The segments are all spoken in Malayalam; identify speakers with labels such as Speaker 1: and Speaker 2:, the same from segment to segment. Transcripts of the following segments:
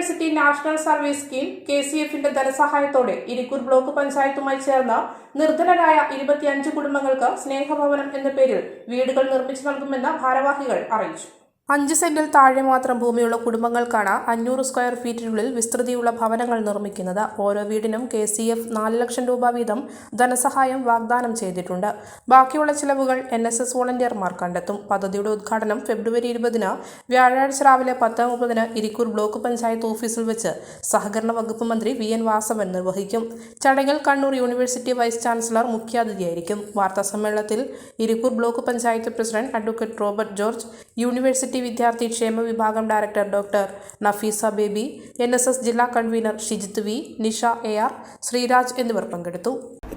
Speaker 1: University national service scheme K C എഫിന്റെ ധനസഹായത്തോടെ ഇരിക്കൂർ ബ്ലോക്ക് പഞ്ചായത്തുമായി ചേർന്ന നിർധനരായ ഇരുപത്തിയഞ്ച് കുടുംബങ്ങൾക്ക് സ്നേഹഭവനം എന്ന പേരിൽ വീടുകൾ നിർമ്മിച്ചു നൽകുമെന്ന് ഭാരവാഹികൾ അറിയിച്ചു. അഞ്ച് സെന്റിൽ താഴെ മാത്രം ഭൂമിയുള്ള കുടുംബങ്ങൾക്കാണ് അഞ്ഞൂറ് സ്ക്വയർ ഫീറ്റിനുള്ളിൽ വിസ്തൃതിയുള്ള ഭവനങ്ങൾ നിർമ്മിക്കുന്നത്. ഓരോ വീടിനും കെ സി എഫ് നാല് ലക്ഷം രൂപ വീതം ധനസഹായം വാഗ്ദാനം ചെയ്തിട്ടുണ്ട്. ബാക്കിയുള്ള ചിലവുകൾ എൻ എസ് എസ് വോളണ്ടിയർമാർ കണ്ടെത്തും. പദ്ധതിയുടെ ഉദ്ഘാടനം ഫെബ്രുവരി ഇരുപതിന് വ്യാഴാഴ്ച രാവിലെ പത്ത് മുപ്പതിന് ഇരിക്കൂർ ബ്ലോക്ക് പഞ്ചായത്ത് ഓഫീസിൽ വെച്ച് സഹകരണ വകുപ്പ് മന്ത്രി വി എൻ വാസവൻ നിർവഹിക്കും. ചടങ്ങിൽ കണ്ണൂർ യൂണിവേഴ്സിറ്റി വൈസ് ചാൻസലർ മുഖ്യാതിഥിയായിരിക്കും. വാർത്താ സമ്മേളനത്തിൽ Irikkur block panchayat president advocate Robert George university വിദ്യാർത്ഥി ക്ഷേമ വിഭാഗം director doctor Nafeesa Baby N S S ജില്ലാ convener Shijith V Nisha A R Sreeraj എന്നിവർ പങ്കെടുത്തു.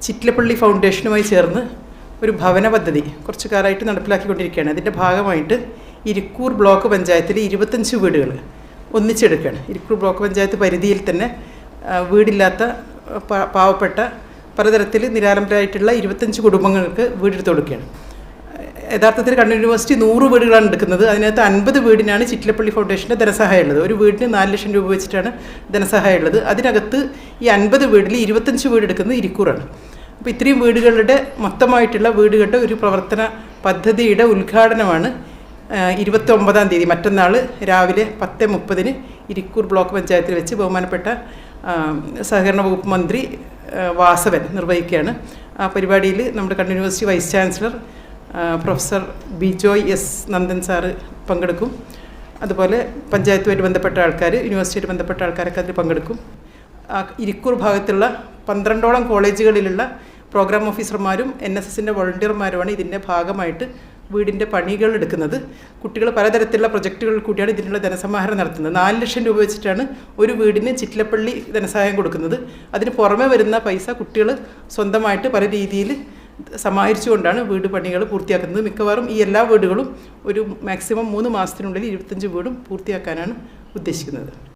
Speaker 2: ചിറ്റിലപ്പള്ളി ഫൗണ്ടേഷനുമായി ചേർന്ന് ഒരു ഭവന പദ്ധതി കുറച്ചു കാലമായിട്ട് നടപ്പിലാക്കിക്കൊണ്ടിരിക്കുകയാണ്. അതിന്റെ ഭാഗമായിട്ട് ഇരിക്കൂർ ബ്ലോക്ക് പഞ്ചായത്തിലെ ഇരുപത്തഞ്ച് വീടുകൾ ഒന്നിച്ചെടുക്കുകയാണ്. ഇരിക്കൂർ ബ്ലോക്ക് പഞ്ചായത്ത് പരിധിയിൽ തന്നെ വീടില്ലാത്ത പാവപ്പെട്ട പലതരത്തിൽ നിരാലംബരായിട്ടുള്ള ഇരുപത്തഞ്ച് കുടുംബങ്ങൾക്ക് വീടെടുത്ത് കൊടുക്കുകയാണ്. യഥാർത്ഥത്തിൽ കണ്ണൂർ യൂണിവേഴ്സിറ്റി നൂറ് വീടുകളാണ് എടുക്കുന്നത്. അതിനകത്ത് അൻപത് വീടിനാണ് ചിറ്റിലപ്പള്ളി ഫൗണ്ടേഷന്റെ ധനസഹായം ഉള്ളത്. ഒരു വീടിന് നാല് ലക്ഷം രൂപ വെച്ചിട്ടാണ് ധനസഹായം ഉള്ളത്. അതിനകത്ത് ഈ അൻപത് വീടിൽ ഇരുപത്തഞ്ച് വീട് എടുക്കുന്നത് ഇരിക്കൂറാണ്. അപ്പോൾ ഇത്രയും വീടുകളുടെ മൊത്തമായിട്ടുള്ള വീടുകളുടെ ഒരു പ്രവർത്തന പദ്ധതിയുടെ ഉദ്ഘാടനമാണ് ഇരുപത്തി ഒമ്പതാം തീയതി. മറ്റന്നാൾ രാവിലെ പത്ത് മുപ്പതിന് ഇരിക്കൂർ ബ്ലോക്ക് പഞ്ചായത്തിൽ വെച്ച് ബഹുമാനപ്പെട്ട സഹകരണ വകുപ്പ് മന്ത്രി വാസവൻ നിർവഹിക്കുകയാണ്. ആ പരിപാടിയിൽ നമ്മുടെ Kannur university vice chancellor professor Bijoy S Nandan sir പങ്കെടുക്കും. അതുപോലെ പഞ്ചായത്തുമായിട്ട് ബന്ധപ്പെട്ട ആൾക്കാർ യൂണിവേഴ്സിറ്റിയായിട്ട് ബന്ധപ്പെട്ട ആൾക്കാരൊക്കെ അതിൽ പങ്കെടുക്കും. ഇരിക്കൂർ ഭാഗത്തുള്ള പന്ത്രണ്ടോളം കോളേജുകളിലുള്ള പ്രോഗ്രാം ഓഫീസർമാരും എൻ എസ് എസിന്റെ വോളണ്ടിയർമാരുമാണ് ഇതിന്റെ ഭാഗമായിട്ട് വീടിന്റെ പണികൾ എടുക്കുന്നത്. കുട്ടികൾ പലതരത്തിലുള്ള പ്രൊജക്ടുകൾ കൂടിയാണ് ഇതിനുള്ള ധനസമാഹരണം നടത്തുന്നത്. നാല് ലക്ഷം രൂപ വെച്ചിട്ടാണ് ഒരു വീടിന് ചിറ്റിലപ്പള്ളി ധനസഹായം കൊടുക്കുന്നത്. അതിന് പുറമെ വരുന്ന പൈസ കുട്ടികൾ സ്വന്തമായിട്ട് പല രീതിയിൽ സമാഹരിച്ചുകൊണ്ടാണ് വീട് പണികൾ പൂർത്തിയാക്കുന്നത്. മിക്കവാറും ഈ എല്ലാ വീടുകളും ഒരു മാക്സിമം മൂന്ന് മാസത്തിനുള്ളിൽ ഇരുപത്തഞ്ച് വീടും പൂർത്തിയാക്കാനാണ് ഉദ്ദേശിക്കുന്നത്.